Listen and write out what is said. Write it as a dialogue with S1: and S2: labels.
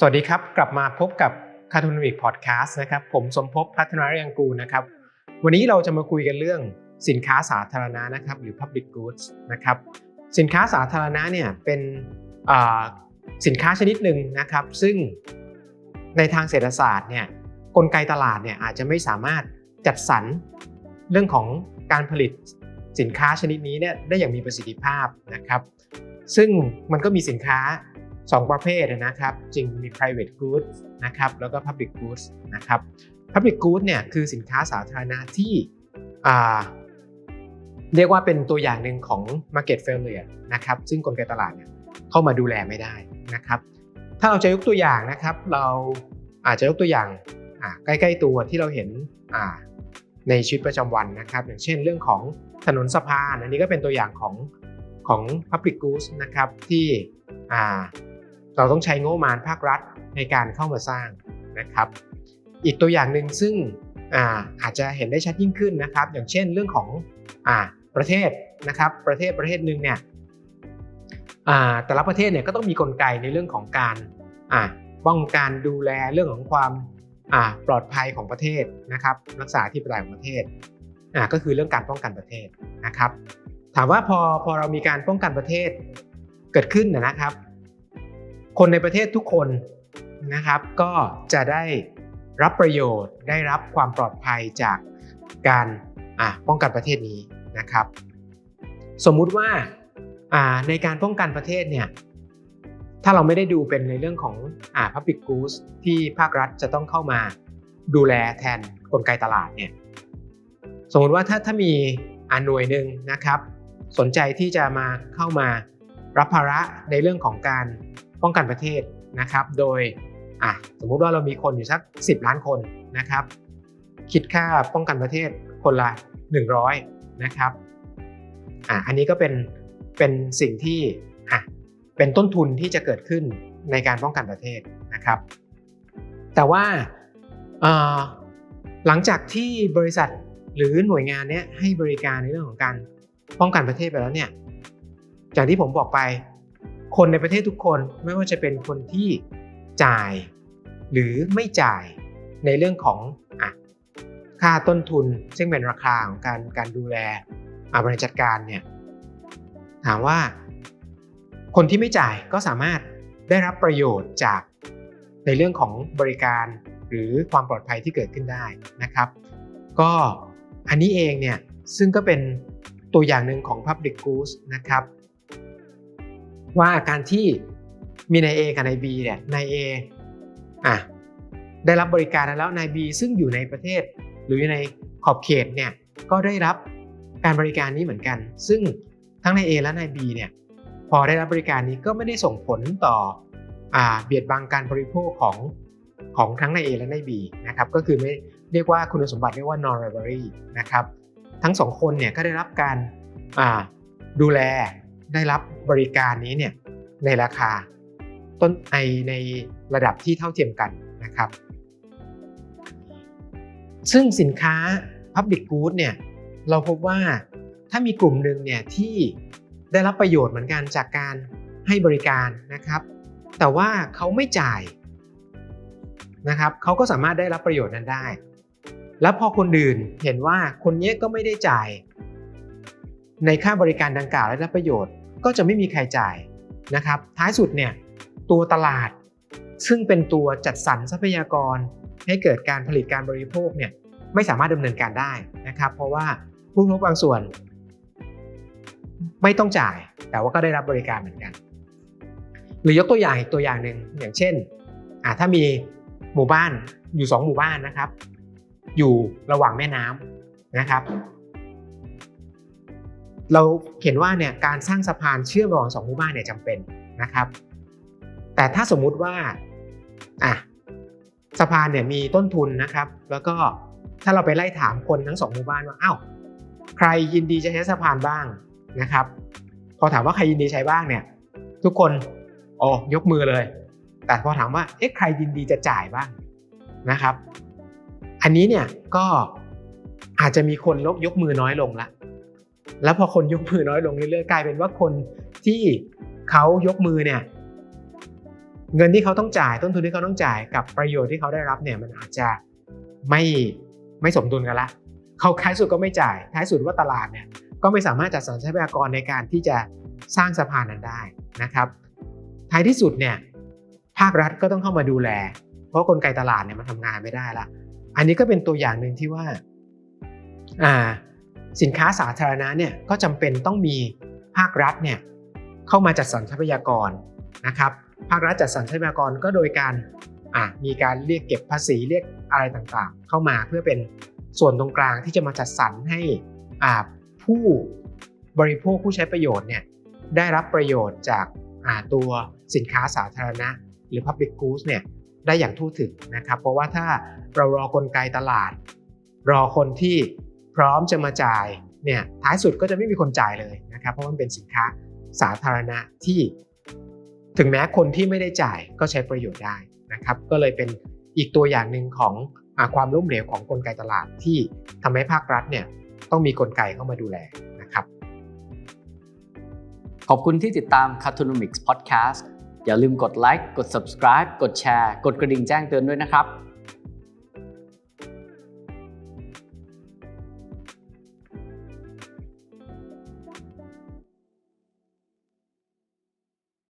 S1: สวัสดีครับ กลับมาพบกับคาทูนวิกพอดแคสต์นะครับ ผมสมภพพัฒนาเรียงกูนะครับ วันนี้เราจะมาคุยกันเรื่องสินค้าสาธารณะนะครับ หรือ Public Goods นะครับ สินค้าสาธารณะเนี่ยเป็นสินค้าชนิดหนึ่งนะครับ ซึ่งในทางเศรษฐศาสตร์เนี่ยกลไกตลาดเนี่ยอาจจะไม่สามารถจัดสรรเรื่องของการผลิตสินค้าชนิดนี้เนี่ยได้อย่างมีประสิทธิภาพนะครับ ซึ่งมันก็มีสินค้า 2 ประเภทนะครับ จึงมี private goods นะครับแล้วก็ public goods นะครับ public goods เนี่ยคือสินค้าสาธารณะที่เรียกว่าเป็นตัวอย่างหนึ่งของ market failure นะครับซึ่งกลไกตลาดเนี่ยเข้ามาดูแลไม่ได้นะครับ ถ้าเราจะยกตัวอย่างนะครับ เราอาจจะยกตัวอย่างใกล้ ๆ ตัวที่เราเห็นในชีวิตประจำวันนะครับ อย่างเช่นเรื่องของถนนสะพานอันนี้ก็เป็นตัวอย่างของของ public goods นะครับที่ เราต้องใช้งบประมาณภาครัฐในการเข้ามาสร้างนะครับ อีกตัวอย่างหนึ่งซึ่งอาอาจจะเห็นได้ชัดยิ่งขึ้นนะครับ อย่างเช่นเรื่องของอประเทศนะครับ ประเทศประเทศหนึ่งเนี่ยแต่ละประเทศเนี่ยก็ต้องมีกลไกในเรื่องของการป้องกันดูแลเรื่องของความปลอดภัยของประเทศนะครับ รักษาที่ปลายของประเทศก็คือเรื่องการป้องกันประเทศนะครับ ถามว่าพอพอเรามีการป้องกันประเทศเกิดขึ้นนะครับ คนในประเทศทุกคนนะครับ ก็จะได้รับประโยชน์ ได้รับความปลอดภัยจากการป้องกันประเทศนี้นะครับ สมมุติว่าอ่าในการป้องกันประเทศเนี่ยถ้าเราไม่ได้ดูเป็นในเรื่องของอ่า public goods ที่ภาครัฐจะต้องเข้ามาดูแลแทนกลไกตลาดเนี่ยสมมติว่าถ้าถ้ามีอ่าหน่วยหนึ่งนะครับ สนใจที่จะมาเข้ามารับภาระในเรื่องของการ ป้องกันประเทศนะครับ โดยอะสมมุติว่าเรามีคนอยู่สัก 10 ล้านคนนะครับ คิดค่าป้องกันประเทศคนละ 100 นะครับอะอันนี้ก็เป็นเป็นสิ่งที่อะเป็นต้นทุนที่จะเกิดขึ้นในการป้องกันประเทศนะครับ แต่ว่าหลังจากที่บริษัทหรือหน่วยงานเนี้ยให้บริการในเรื่องของการป้องกันประเทศไปแล้วเนี่ยอย่างที่ผมบอกไป คนในประเทศทุกคนไม่ว่าจะเป็นคนที่จ่ายหรือไม่จ่ายในเรื่องของอค่าต้นทุน ซึ่งเป็นราคาของการการดูแลอะบริหารจัดการเนี่ยถามว่า คนที่ไม่จ่ายก็สามารถได้รับประโยชน์จากในเรื่องของบริการหรือความปลอดภัยที่เกิดขึ้นได้นะครับ ก็อันนี้เองเนี่ยซึ่งก็เป็นตัวอย่างหนึ่งของ Public Goods นะครับ ว่าการที่มีนาย A กับนาย B เนี่ยนาย A อะได้รับบริการแล้วนาย B ซึ่งอยู่ในประเทศ หรืออยู่ในขอบเขตเนี่ยก็ได้รับการบริการนี้เหมือนกัน ซึ่งทั้งนาย A และนาย B เนี่ยพอได้รับบริการนี้ก็ไม่ได้ส่งผลต่ออเบียดบังการบริโภคของของทั้งนาย A และนาย B นะครับก็คือไม่เรียกว่าคุณสมบัติเรียกว่า non rivalry นะครับทั้งสองคนเนี่ยก็ได้รับการดูแล ได้รับบริการนี้เนี่ยในราคาต้นในในระดับที่เท่าเทียมกันนะครับ ซึ่งสินค้า Public Good เนี่ยเราพบว่าถ้ามีกลุ่มหนึ่งเนี่ยที่ได้รับประโยชน์เหมือนกันจากการให้บริการนะครับ แต่ว่าเขาไม่จ่ายนะครับเขาก็สามารถได้รับประโยชน์นั้นได้ แล้วพอคนอื่นเห็นว่าคนนี้ก็ไม่ได้จ่าย ในค่าบริการดังกล่าวและรับประโยชน์ ก็จะไม่มีใครจ่ายนะครับ ท้ายสุดเนี่ยตัวตลาด ซึ่งเป็นตัวจัดสรรทรัพยากร ให้เกิดการผลิตการบริโภคเนี่ยไม่สามารถดำเนินการได้นะครับ เพราะว่าผู้บริโภคบางส่วน ไม่ต้องจ่าย แต่ว่าก็ได้รับบริการเหมือนกัน หรือยกตัวอย่างอีกตัวอย่างหนึ่งอย่างเช่นอ่าถ้ามีหมู่บ้านอยู่ 2 หมู่บ้านนะครับ อยู่ระหว่างแม่น้ำนะครับ เราเห็นว่าเนี่ยการสร้างสะพานเชื่อมระหว่างสองหมู่บ้านเนี่ยจำเป็นนะครับ แต่ถ้าสมมุติว่าอะสะพานเนี่ยมีต้นทุนนะครับ แล้วก็ถ้าเราไปไล่ถามคนทั้งสองหมู่บ้านว่าอ้าวใครยินดีจะใช้สะพานบ้างนะครับ พอถามว่าใครยินดีใช้บ้างเนี่ย ทุกคนโอ้ยกมือเลย แต่พอถามว่าเอ๊ะใครยินดีจะจ่ายบ้างนะครับ อันนี้เนี่ยก็อาจจะมีคนลบยกมือน้อยลงละ แล้วพอคนยกมือน้อยลงเรื่อยๆกลายเป็นว่าคนที่เขายกมือเนี่ยเงินที่เขาต้องจ่ายต้นทุนที่เขาต้องจ่ายกับประโยชน์ที่เขาได้รับเนี่ยมันอาจจะไม่ไม่สมดุลกันละเขาท้ายสุดก็ไม่จ่ายท้ายสุดว่าตลาดเนี่ยก็ไม่สามารถจัดสรรทรัพยากรในการที่จะสร้างสะพานนั้นได้นะครับ ท้ายที่สุดเนี่ยภาครัฐก็ต้องเข้ามาดูแล เพราะกลไกตลาดเนี่ยมันทำงานไม่ได้ละ อันนี้ก็เป็นตัวอย่างหนึ่งที่ว่าอ่า สินค้าสาธารณะเนี่ยก็จำเป็นต้องมีภาครัฐเนี่ยเข้ามาจัดสรรทรัพยากรนะครับ ภาครัฐจัดสรรทรัพยากรก็โดยการอ่ามีการเรียกเก็บภาษีเรียกอะไรต่างๆ เข้ามาเพื่อเป็นส่วนตรงกลางที่จะมาจัดสรรให้อ่าผู้บริโภคผู้ใช้ประโยชน์เนี่ยได้รับประโยชน์จากอ่าตัวสินค้าสาธารณะ หรือ Public Goods เนี่ยได้อย่างทั่วถึงนะครับ เพราะว่าถ้าเรารอกลไกตลาด รอคนที่ พร้อมจะมาจ่ายเนี่ยท้ายสุดก็จะไม่มีคนจ่ายเลยนะครับเพราะมันเป็นสินค้าสาธารณะที่ ถึงแม้คนที่ไม่ได้จ่ายก็ใช้ประโยชน์ได้นะครับก็เลยเป็นอีกตัวอย่างหนึ่งของอความล้มเหลวของกลไกตลาดที่ทำให้ภาครัฐเนี่ยต้องมีกลไกเข้ามาดูแลนะครับ
S2: ขอบคุณที่ติดตาม Cartoonomics Podcast อย่าลืมกดไลค์กด subscribe กดแชร์ กดกระดิ่งแจ้งเตือนด้วยนะครับ